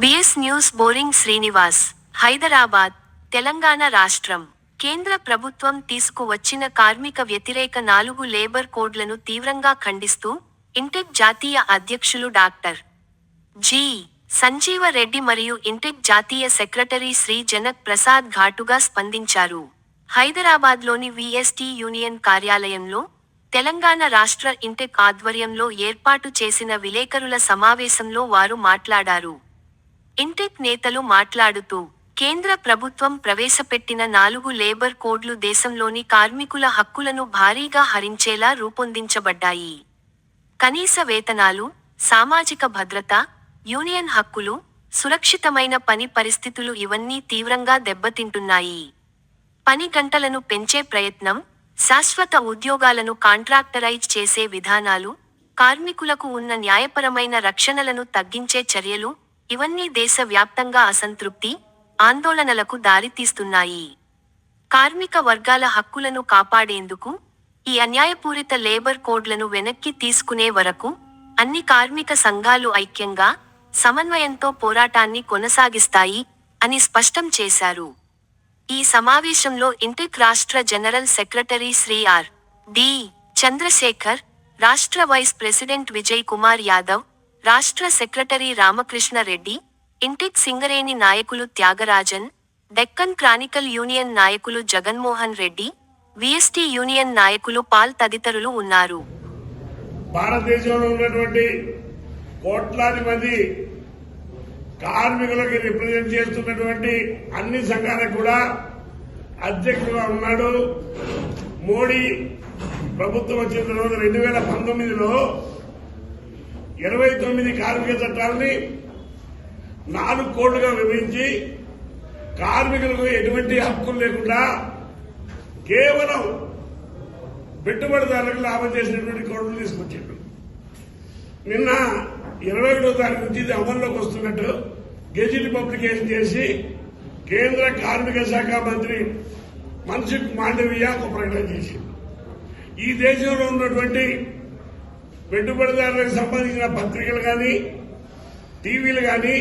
BS news boring Srinivas Hyderabad Telangana రాష్ట్రం. కేంద్ర ప్రభుత్వం తీసుకువచ్చిన కార్మిక వ్యతిరేక నాలుగు లేబర్ కోడ్లను తీవ్రంగా ఖండిస్తూ ఇంటెక్ జాతీయ అధ్యక్షులు డాక్టర్ జీ. సంజీవ రెడ్డి మరియు ఇంటెక్ జాతీయ సెక్రటరీ శ్రీ జనక్ ప్రసాద్ ఘాటుగా స్పందించారు. హైదరాబాద్లోని విఎస్టీ యూనియన్ కార్యాలయంలో తెలంగాణ రాష్ట్ర ఇంటెక్ ఆధ్వర్యంలో ఏర్పాటు చేసిన విలేకరుల సమావేశంలో వారు మాట్లాడారు. ఇంటెక్ నేతలు మాట్లాడుతూ కేంద్ర ప్రభుత్వం ప్రవేశపెట్టిన నాలుగు లేబర్ కోడ్లు దేశంలోని కార్మికుల హక్కులను భారీగా హరించేలా రూపొందించబడ్డాయి. కనీస వేతనాలు సామాజిక భద్రత యూనియన్ హక్కులు సురక్షితమైన పని పరిస్థితులు ఇవన్నీ తీవ్రంగా దెబ్బతింటున్నాయి. పని గంటలను పెంచే ప్రయత్నం శాశ్వత ఉద్యోగాలను కాంట్రాక్టరైజ్ చేసే విధానాలు కార్మికులకు ఉన్న న్యాయపరమైన రక్షణలను తగ్గించే చర్యలు ఇవన్నీ దేశవ్యాప్తంగా అసంతృప్తి ఆందోళనలకు దారితీస్తున్నాయి. కార్మిక వర్గాల హక్కులను కాపాడేందుకు ఈ అన్యాయపూరిత లేబర్ కోడ్లను వెనక్కి తీసుకునే వరకు అన్ని కార్మిక సంఘాలు ఐక్యంగా సమన్వయంతో పోరాటాన్ని కొనసాగిస్తాయి అని స్పష్టం చేశారు. ఈ సమావేశంలో ఇంటెక్ రాష్ట్ర general secretary Shri R. D. Chandrashekar రాష్ట్ర వైస్ ప్రెసిడెంట్ విజయ్ కుమార్ యాదవ్ రాష్ట్ర సెక్రటరీ రామకృష్ణ రెడ్డి ఇంటెక్ సింగరేణి నాయకులు త్యాగరాజన్ డెక్కన్ క్రానికల్ యూనియన్ నాయకులు జగన్మోహన్ రెడ్డి విఎస్టీ యూనియన్ నాయకులు పాల్ తదితరులు ఉన్నారు. భారతదేశంలో ఉన్నటువంటి కోట్లాది మంది కార్మికులకి రిప్రజెంట్ చేస్తున్నటువంటి అన్ని సంఘాలకు కూడా అధ్యక్షుడుగా ఉన్నాడు. మోడీ ప్రభుత్వం వచ్చిన తర్వాత రెండు వేల పంతొమ్మిదిలో ఇరవై తొమ్మిది కార్మిక చట్టాలని నాలుగు కోట్లుగా విభజించి కార్మికులకు ఎటువంటి హక్కులు లేకుండా కేవలం పెట్టుబడిదారులకు లాభం చేసినటువంటి కోడ్లు తీసుకొచ్చాడు. నిన్న ఇరవై ఒకటో తారీఖు నుంచి ఇది అమల్లోకి వస్తున్నట్టు గెజిట్ పబ్లికేషన్ చేసి కేంద్ర కార్మిక శాఖ మంత్రి మన్సుఖ్ మాండవీయ ఒక ప్రకటన చేసింది. ఈ దేశంలో ఉన్నటువంటి పెట్టుబడిదారులకు సంబంధించిన పత్రికలు కానీ టీవీలు కానీ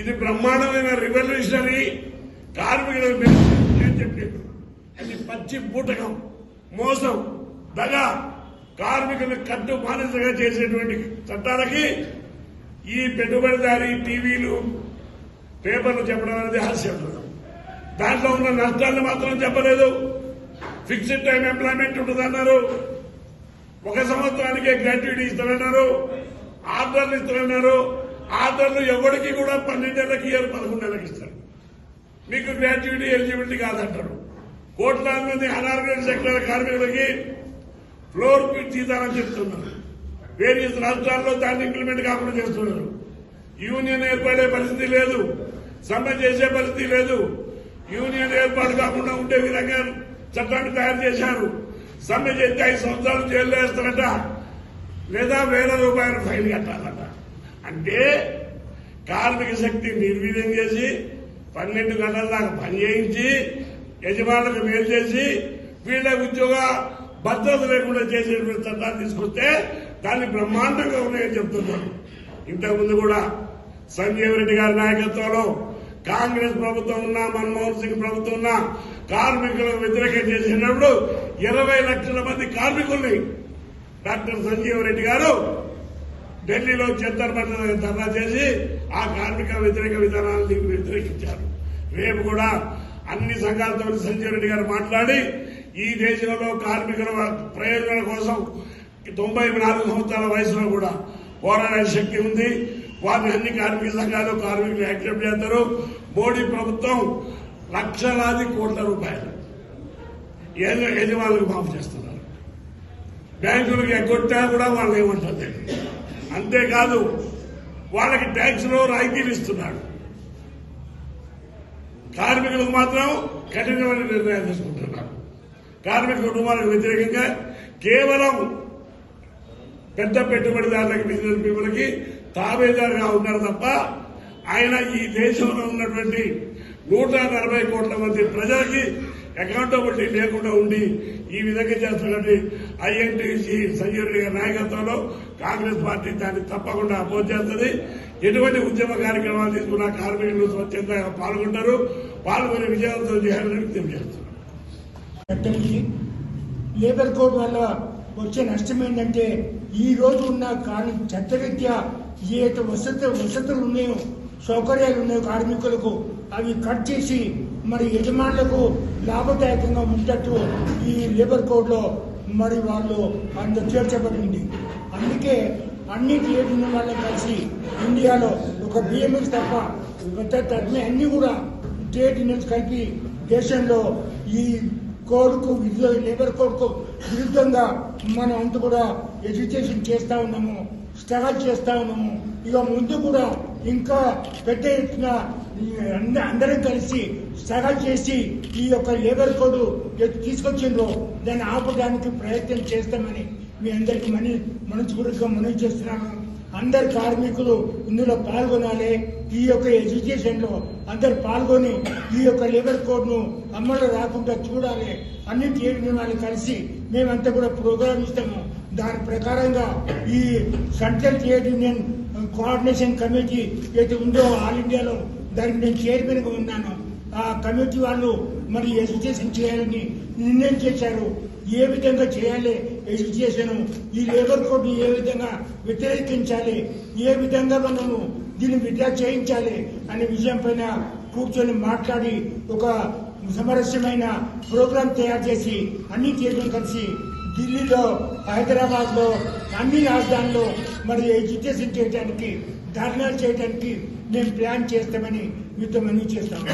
ఇది బ్రహ్మాండమైన రివల్యూషనరీ కార్మికులకు బెనిఫిట్ అని చెప్పారు. అది పచ్చి బూటకం మోసం దగ. కార్మికులు కట్టు బానిసగా చేసేటువంటి చట్టాలకి ఈ పెట్టుబడిదారి టీవీలు పేపర్లు చెప్పడం అనేది హాస్యపడడం దాంట్లో ఉన్న నష్టాలను మాత్రం చెప్పలేదు. ఫిక్స్డ్ టైం ఎంప్లాయ్మెంట్ ఉంటుందన్నారు. ఒక సంవత్సరానికే గ్రాట్యుటీ ఇస్తారన్నారు ఆర్డర్లు ఇస్తారన్నారు ఆర్డర్లు ఎవరికి కూడా పన్నెండేళ్ళకి ఇయర్ పదకొండు నెలలకు ఇస్తారు. మీకు గ్రాట్యుటీ ఎలిజిబిలిటీ కాదంటారు. కోట్లాది మంది అనార్గనైజ్ సెక్టర్ కార్మికులకి ఫ్లోర్ పిట్ జీతాలని చెప్తున్నారు. వేరియస్ రాష్ట్రాల్లో దాన్ని ఇంప్లిమెంట్ కాకుండా చేస్తున్నారు. యూనియన్ ఏర్పడే పరిస్థితి లేదు. సమ్మె చేసే పరిస్థితి లేదు. యూనియన్ ఏర్పాటు కాకుండా ఉండే విధంగా చట్టాన్ని తయారు చేశారు. సమ్మె చేస్తే ఐదు సంవత్సరాలు జైల్లో వేస్తారట. లేదా వేల రూపాయల ఫైన్ కట్టాలట. అంటే కార్మిక శక్తి నిర్వీర్యం చేసి పన్నెండు గంటల దాకా పని చేయించి యజమానులకు మేలు చేసి వీళ్ళ ఉద్యోగ భద్రత లేకుండా చేసేటువంటి చట్టాన్ని తీసుకొస్తే దాన్ని బ్రహ్మాండంగా ఉన్నాయని చెప్తున్నారు. ఇంతకుముందు కూడా సంజీవ్ రెడ్డి గారి నాయకత్వంలో కాంగ్రెస్ ప్రభుత్వం ఉన్నా మన్మోహన్ సింగ్ ప్రభుత్వం ఉన్నా కార్మికులకు వ్యతిరేకం చేసినప్పుడు ఇరవై లక్షల మంది కార్మికుల్ని డాక్టర్ సంజీవ్ రెడ్డి గారు ఢిల్లీలో చెత్తర్ మంతర్ ధర్నా చేసి ఆ కార్మిక వ్యతిరేక విధానాన్ని వ్యతిరేకించారు. రేపు కూడా అన్ని సంఘాలతో సంజీవ్ రెడ్డి గారు మాట్లాడి ఈ దేశంలో కార్మికుల ప్రయోజనాల కోసం తొంభై నాలుగు సంవత్సరాల వయసులో కూడా పోరాడే శక్తి ఉంది. వారిని అన్ని కార్మిక సంఘాలు కార్మికులు యాక్సెప్ట్ చేస్తారు. మోడీ ప్రభుత్వం లక్షలాది కోట్ల రూపాయలు యజ- యజమానులకు మాఫ్ చేస్తున్నారు. బ్యాంకులకు ఎగ్గొట్టా కూడా వాళ్ళు ఏమంటుంది? అంతేకాదు వాళ్ళకి ట్యాక్స్లో రాయితీలు ఇస్తున్నాడు కార్మికులకు మాత్రం కఠినమైన నిర్ణయాలు తీసుకున్నారు కార్మిక కుటుంబాలకు వ్యతిరేకంగా కేవలం పెద్ద పెట్టుబడిదారులకి బిజినెస్ పీపుల్కి తాబేదారుగా ఉన్నారు తప్ప ఆయన ఈ దేశంలో ఉన్నటువంటి నూట నలభై కోట్ల మంది ప్రజలకి అకౌంటబిలిటీ లేకుండా ఉండి ఈ విధంగా చేస్తున్నటువంటి ఐఎన్టీసీ సంజయ్ గారి నాయకత్వంలో కాంగ్రెస్ పార్టీ దాన్ని తప్పకుండా అపోజ్ చేస్తుంది. ఎటువంటి ఉద్యమ కార్యక్రమాలు తీసుకున్న కార్మికులు స్వచ్ఛందంగా పాల్గొంటారు. పాల్గొని విజయవంతం చేయాలని విజ్ఞప్తి చేస్తున్నారు చట్టానికి లేబర్ కోడ్ వల్ల వచ్చే నష్టం ఏంటంటే ఈ రోజు ఉన్న కానీ చట్టరీత్యా ఏ వసతి వసతులు ఉన్నాయో సౌకర్యాలు ఉన్నాయో కార్మికులకు అవి కట్ చేసి మరి యజమానులకు లాభదాయకంగా ఉండేటట్టు ఈ లేబర్ కోడ్లో మరి వాళ్ళు అంత చేర్చబడింది అందుకే అన్ని ట్రేడ్ యూనియన్ వాళ్ళని కలిసి ఇండియాలో ఒక బిఎంఎస్ తప్ప అన్ని అన్ని కూడా ట్రేడ్ యూనియన్స్ కలిపి దేశంలో ఈ కోడ్కు విరుద్ధ లేబర్ కోడ్కు విరుద్ధంగా మనం అంతా కూడా ఎడ్యుకేషన్ చేస్తా ఉన్నాము స్ట్రగల్ చేస్తా ఉన్నాము. ఇక ముందు కూడా ఇంకా పెద్ద ఎత్తున అందరం కలిసి స్ట్రగల్ చేసి ఈ యొక్క లేబర్ కోడ్ తీసుకొచ్చిండ్రో. దాన్ని ఆపడానికి ప్రయత్నం చేస్తామని మీ అందరికీ మనీ మనస్ఫూర్తిగా మనవి చేస్తున్నాను. అందరు కార్మికులు ఇందులో పాల్గొనాలి. ఈ యొక్క ఎడ్యుకేషన్లో అందరు పాల్గొని ఈ యొక్క లేబర్ కోడ్ను అమలు రాకుండా చూడాలి. అన్ని ట్రేడ్ కలిసి మేమంతా కూడా ప్రోగ్రామ్ ఇస్తాము. దాని ప్రకారంగా ఈ central trade union coordination committee ఏది ఉందో ఆల్ ఇండియాలో దానికి నేను చైర్మన్గా ఉన్నాను. ఆ కమిటీ వాళ్ళు మరి ఎడ్యుకేషన్ చేయాలని నిర్ణయం చేశారు. ఏ విధంగా చేయాలి? ఎడ్యుకేషన్ ఈ లేబర్ కోడ్ ఏ విధంగా వ్యతిరేకించాలి? ఏ విధంగా మనము దీన్ని విద్యా చేయించాలి? అనే విషయం పైన కూర్చొని మాట్లాడి ఒక సమరస్యమైన ప్రోగ్రాం తయారు చేసి అన్ని చేతులు కలిసి ఢిల్లీలో హైదరాబాద్లో అన్ని రాజధానిలో మరి ఎడ్యుకేషన్ చేయడానికి ధర్నాలు చేయడానికి మేము ప్లాన్ చేస్తామని మీతో మనవి చేస్తాము.